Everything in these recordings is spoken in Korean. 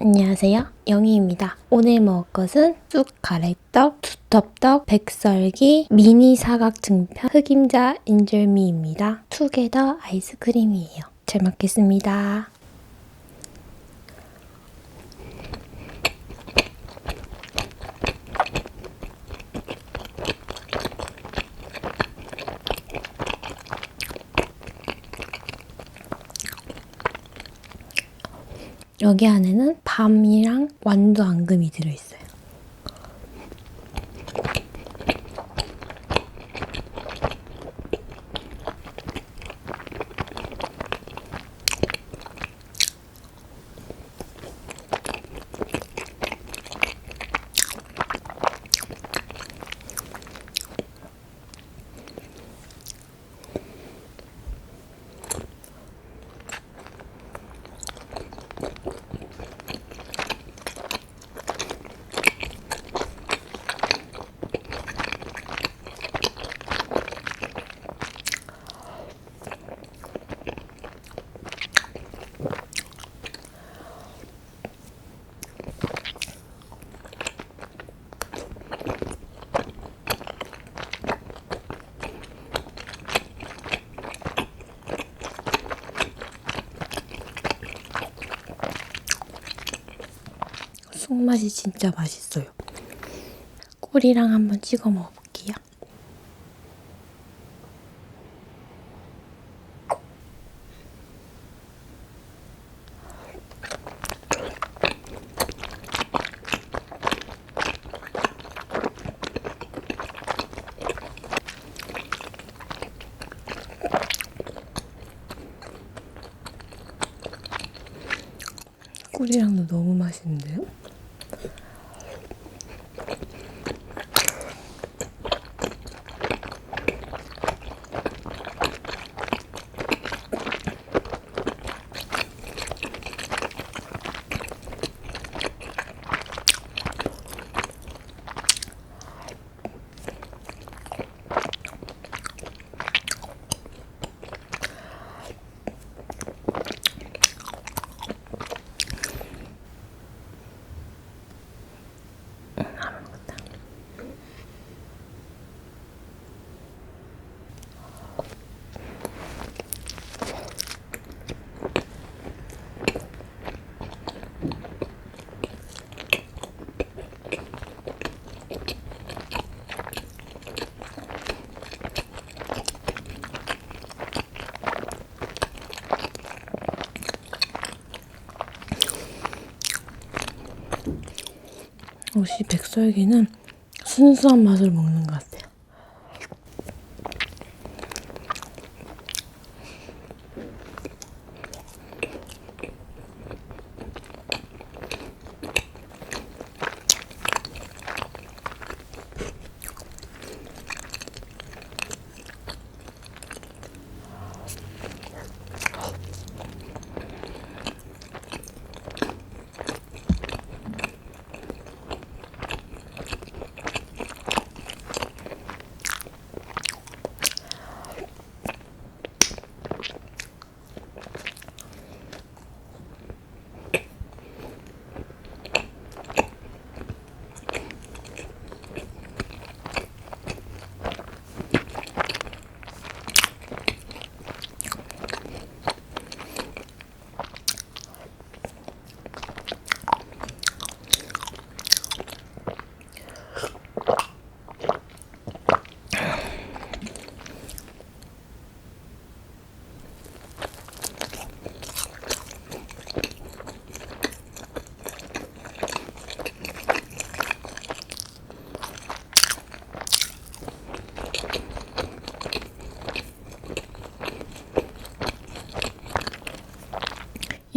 안녕하세요. 영희입니다. 오늘 먹을 것은 쑥 가래떡, 두텁떡, 백설기, 미니 사각 증편, 흑임자 인절미입니다. 투게더 아이스크림이에요. 잘 먹겠습니다. 여기 안에는 밤이랑 완두 앙금이 들어있어요. 쑥 맛이 진짜 맛있어요. 꿀이랑 한번 찍어 먹어볼게요. 꿀이랑도 너무 맛있는데요? 역시 백설기는 순수한 맛을 먹는 것 같아요.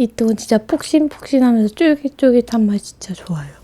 이 떡은 진짜 폭신폭신하면서 쫄깃쫄깃한 맛이 진짜 좋아요.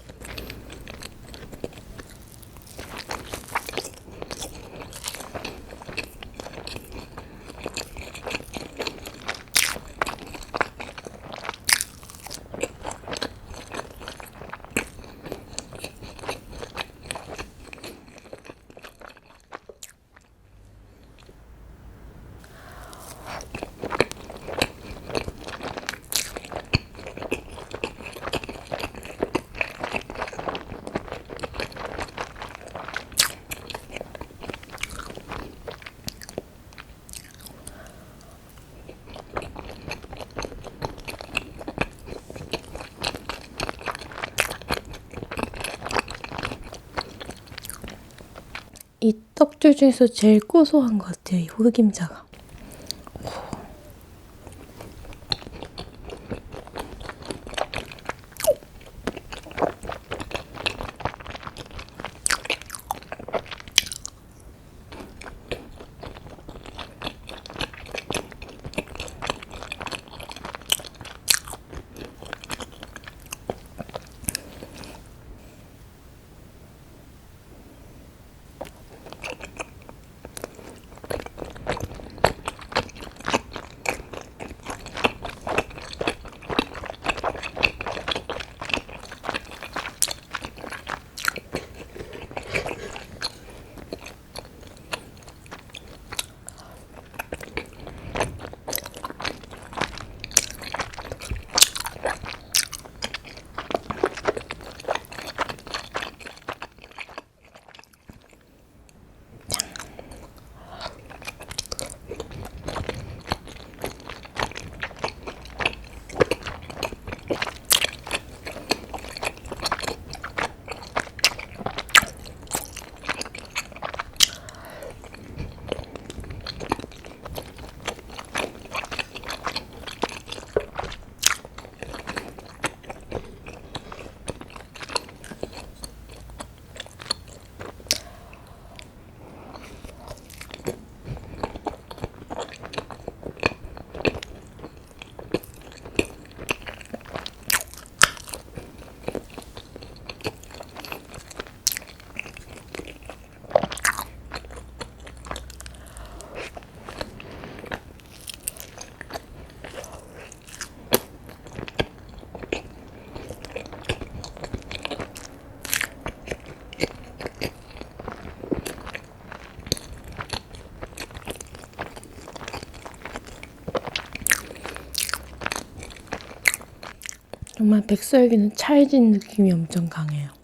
이 떡 줄 중에서 제일 고소한 것 같아요. 이 흑임자가. 정말 백설기는 찰진 느낌이 엄청 강해요.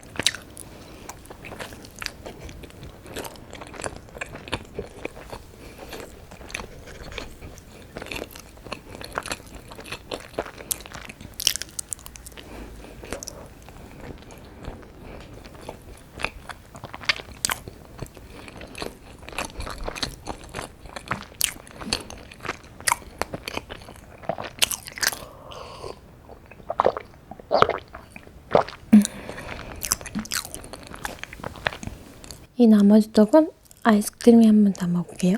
이 나머지 떡은 아이스크림에 한번 담아볼게요.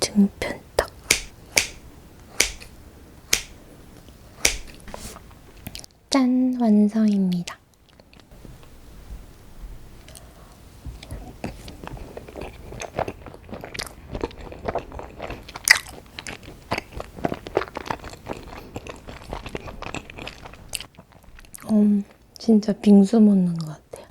등편떡. 짠! 완성입니다. 음, 진짜 빙수 먹는 것 같아요.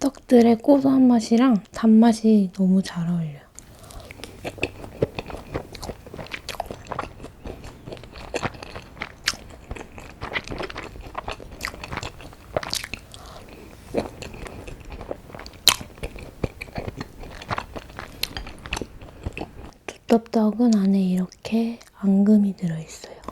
떡들의 고소한 맛이랑 단맛이 너무 잘 어울려요. 두텁떡은 안에 이렇게 앙금이 들어있어요.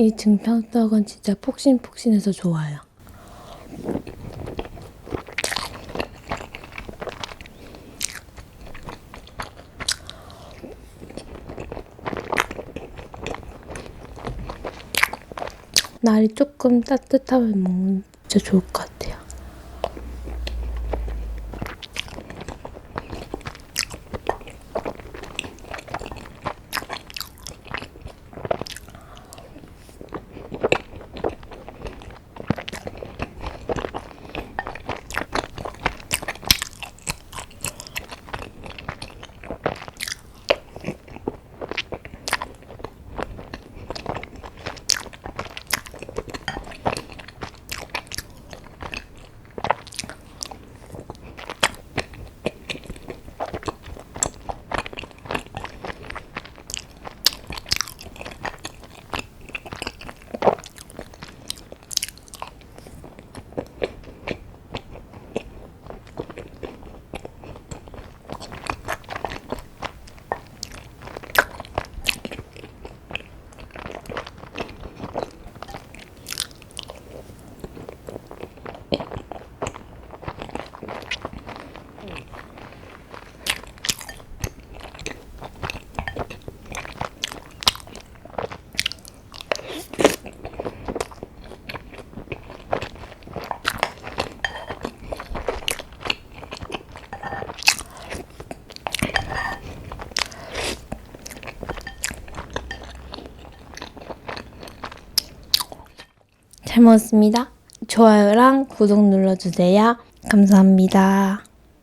이 등편떡은 진짜 폭신폭신해서 좋아요. 날이 조금 따뜻하면 먹으면 진짜 좋을 것 같아요. 잘 먹었습니다. 좋아요랑 구독 눌러주세요. 감사합니다.